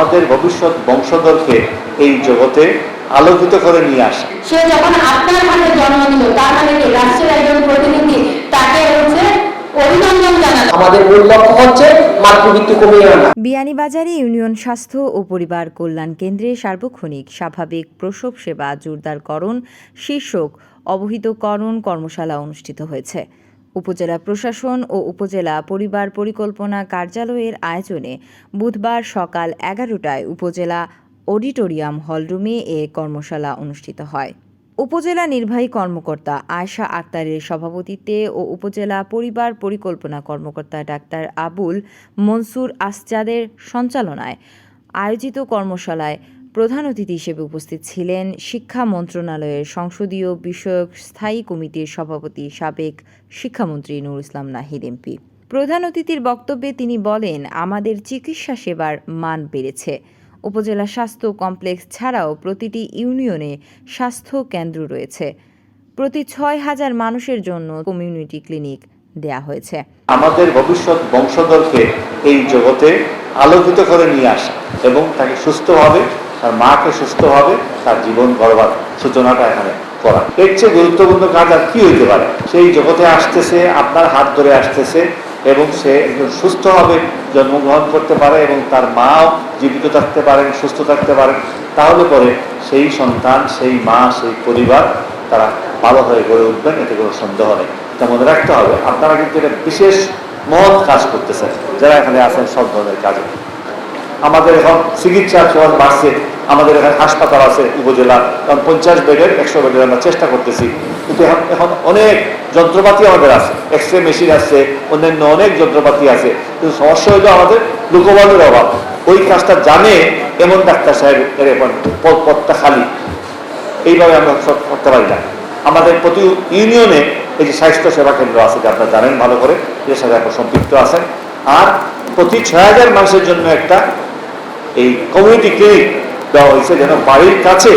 আমাদের ভবিষ্যৎ বংশধরকে এই জগতে আলোকিত করে নিয়ে আসা। সে যখন আপনার হাতে জন্ম নিল তার মানে কি রাষ্ট্রের একজন প্রতিনিধি তাকে হচ্ছে আমাদের মূল লক্ষ্য হচ্ছে মাতৃমৃত্যু কমিয়ে আনা। বিয়ানীবাজারে ইউনিয়ন স্বাস্থ্য ও পরিবার কল্যাণ কেন্দ্রে সার্বক্ষণিক স্বাভাবিক প্রসব সেবা জোরদারকরণ শীর্ষক অবহিতকরণ কর্মশালা অনুষ্ঠিত হয়েছে। উপজেলা প্রশাসন ও উপজেলা পরিবার পরিকল্পনা কার্যালয়ের আয়োজনে বুধবার সকাল এগারোটায় উপজেলা অডিটোরিয়াম হলরুমে এ কর্মশালা অনুষ্ঠিত হয়। উপজেলা নির্বাহী কর্মকর্তা আয়শা আক্তারের সভাপতিত্বে ও উপজেলা পরিবার পরিকল্পনা কর্মকর্তা ডাক্তার আবুল মনসুর আসজাদের সঞ্চালনায় আয়োজিত কর্মশালায় প্রধান অতিথি হিসেবে উপস্থিত ছিলেন শিক্ষা মন্ত্রণালয়ের সংসদীয় বিষয়ক স্থায়ী কমিটির সভাপতি সাবেক শিক্ষামন্ত্রী নুর ইসলাম নাহিদ এমপি। প্রধান অতিথির বক্তব্যে তিনি বলেন, আমাদের চিকিৎসা সেবার মান বেড়েছে। উপজেলা স্বাস্থ্য কমপ্লেক্স ছাড়াও প্রতিটি ইউনিয়নে স্বাস্থ্য কেন্দ্র রয়েছে। প্রতি ছয় হাজার মানুষের জন্য কমিউনিটি ক্লিনিক দেয়া হয়েছে। আমাদের ভবিষ্যৎ বংশধরকে এই জগতে আলোকিত করে নিয়ে আসা এবং তাকে সুস্থভাবে তার মাকে সুস্থভাবে তার জীবন গড়বার সূচনাটা এখানে করা। এর চেয়ে গুরুত্বপূর্ণ কাজ আর কি হইতে পারে? সেই জগতে আসতেছে, আপনার হাত ধরে আসতেছে এবং সে একজন সুস্থভাবে জন্মগ্রহণ করতে পারে এবং তার মাও জীবিত থাকতে পারেন, সুস্থ থাকতে পারেন। তাহলে পরে সেই সন্তান, সেই মা, সেই পরিবার তারা ভালো হয়ে গড়ে উঠবেন, এতে কোনো সন্দেহ নেই। এটা মনে রাখতে হবে। আপনারা কিন্তু এটা বিশেষ মহৎ কাজ করতেছেন। যারা এখানে আছেন, সব ধরনের কাজে। আমাদের এখন চিকিৎসার খরচ বাড়ছে, আমাদের এখানে হাসপাতাল আছে উপজেলা, কারণ পঞ্চাশ বেডের, একশো বেডের আমরা চেষ্টা করতেছি। কিন্তু এখন এখন অনেক যন্ত্রপাতি আমাদের আছে এক্স রে মেশিন আছে, অন্যান্য অনেক যন্ত্রপাতি আছে, কিন্তু সমস্যা হইল আমাদের লোকবলের অভাব। ওই কাজটা জানে এমন ডাক্তার সাহেব এর এখন পদ- পদটা খালি। এইভাবে আমরা করতে পারি না। আমাদের প্রতি ইউনিয়নে এই যে স্বাস্থ্য সেবা কেন্দ্র আছে, যে আপনারা জানেন ভালো করে, এর সাথে আপনারা সম্পৃক্ত আছেন। আর প্রতি ছয় হাজার মানুষের জন্য একটা এই কমিউনিটি ক্লিনিক দেওয়া হয়েছে যেন বাড়ির কাছে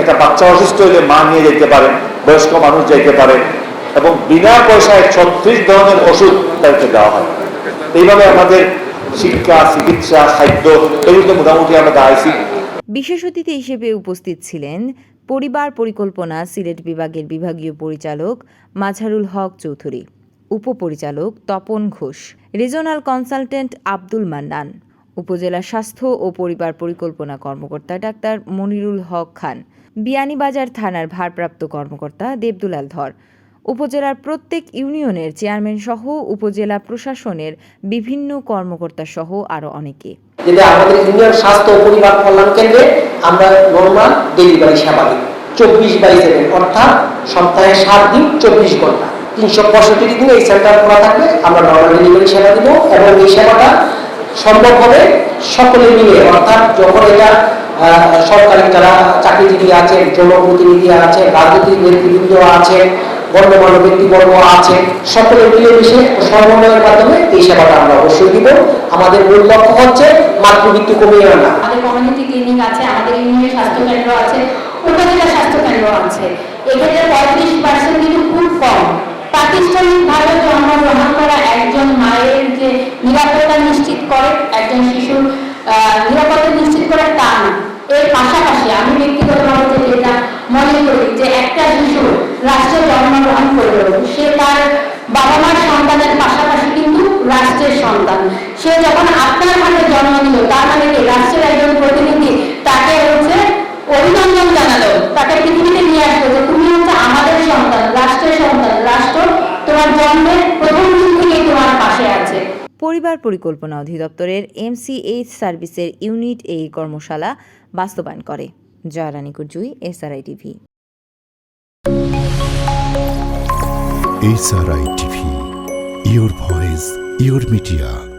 একটা বাচ্চা অসুস্থ হলে মা নিয়ে যেতে পারেন বয়স্ক মানুষ যেতে পারে এবং বিনা পয়সায় ছত্রিশ ধরনের ওষুধ তাদেরকে দেওয়া হয়। এইভাবে আমাদের শিক্ষা, চিকিৎসা, খাদ্য এগুলোতে মোটামুটি আমরা দাঁড়াইছি। বিশেষ অতিথি হিসেবে উপস্থিত ছিলেন পরিবার পরিকল্পনা, সিলেট বিভাগের বিভাগীয় পরিচালক মাঝারুল হক চৌধুরী, উপপরিচালক তপন ঘোষ রিজনাল কনসালটেন্ট আব্দুল মান্নান। উপজেলা স্বাস্থ্য ও পরিবার পরিকল্পনা কর্মকর্তা ডাক্তার মনিরুল হক খান, বিয়ানীবাজার থানার ভারপ্রাপ্ত কর্মকর্তা দেবদুলাল ধর, উপজেলার প্রত্যেক ইউনিয়নের চেয়ারম্যান সহ উপজেলা প্রশাসনের বিভিন্ন কর্মকর্তা সহ আরও অনেকে। যেটা আমাদের ইউনিয়ন স্বাস্থ্য ও পরিবার কল্যাণ কেন্দ্রে আমরা নর্মাল ডেলিভারি সেবা দিই। চব্বিশ বাই সেভেন, অর্থাৎ সপ্তাহে সাত দিন চব্বিশ ঘণ্টা। তিনশো পঁয়ষট্টি দিন এই সেন্টার খোলা থাকবে, আমরা নর্মাল ডেলিভারি সেবা দিব এবং এই সেবাটা সম্ভব হবে সকলে মিলে অর্থাৎ যখন এটা আহ, সরকারি যারা চাকরিজীবী আছে জনপ্রতিনিধি আছে রাজনৈতিক নেতৃবৃন্দ আছে গণ্যমান্য ব্যক্তিবর্গ আছে সকলে মিলেমিশে ও সমন্বয়ের মাধ্যমে এই সেবাটা আমরা অবশ্যই দিব আমাদের মূল লক্ষ্য হচ্ছে মাতৃমৃত্যু কমিয়ে আনা। আমাদের কমিউনিটি ক্লিনিক আছে আমাদের ইউনিয়নের স্বাস্থ্য কেন্দ্র আছে উপজেলা স্বাস্থ্য কেন্দ্র আছে। এক্ষেত্রে পঁয়ত্রিশ পার্সেন্ট নিরাপত্তা নিশ্চিত করে একজন শিশুর নিরাপত্তা নিশ্চিত করে তা না। এর পাশাপাশি আমি ব্যক্তিগতভাবে যেটা মনে করি যে একটা শিশু রাষ্ট্রে জন্মগ্রহণ করল সে তার বাবা মার সন্তানের পাশাপাশি কিন্তু রাষ্ট্রের সন্তান। সে যখন আপনার হাতে জন্ম নিল তার মানে কি? রাষ্ট্রের একজন প্রতিনিধি তাকে হচ্ছে অভিনন্দন জানালো, তাকে পৃথিবীতে নিয়ে আসলো যে, তুমি হচ্ছে আমাদের সন্তান, রাষ্ট্রের সন্তান, রাষ্ট্র তোমার জন্মের পরিবার পরিকল্পনা অধিদপ্তরের এমসিএইচ সার্ভিসের ইউনিট এই কর্মশালা বাস্তবায়ন করে Joyrani Kurjui SRI TV SRI TV your voice your media.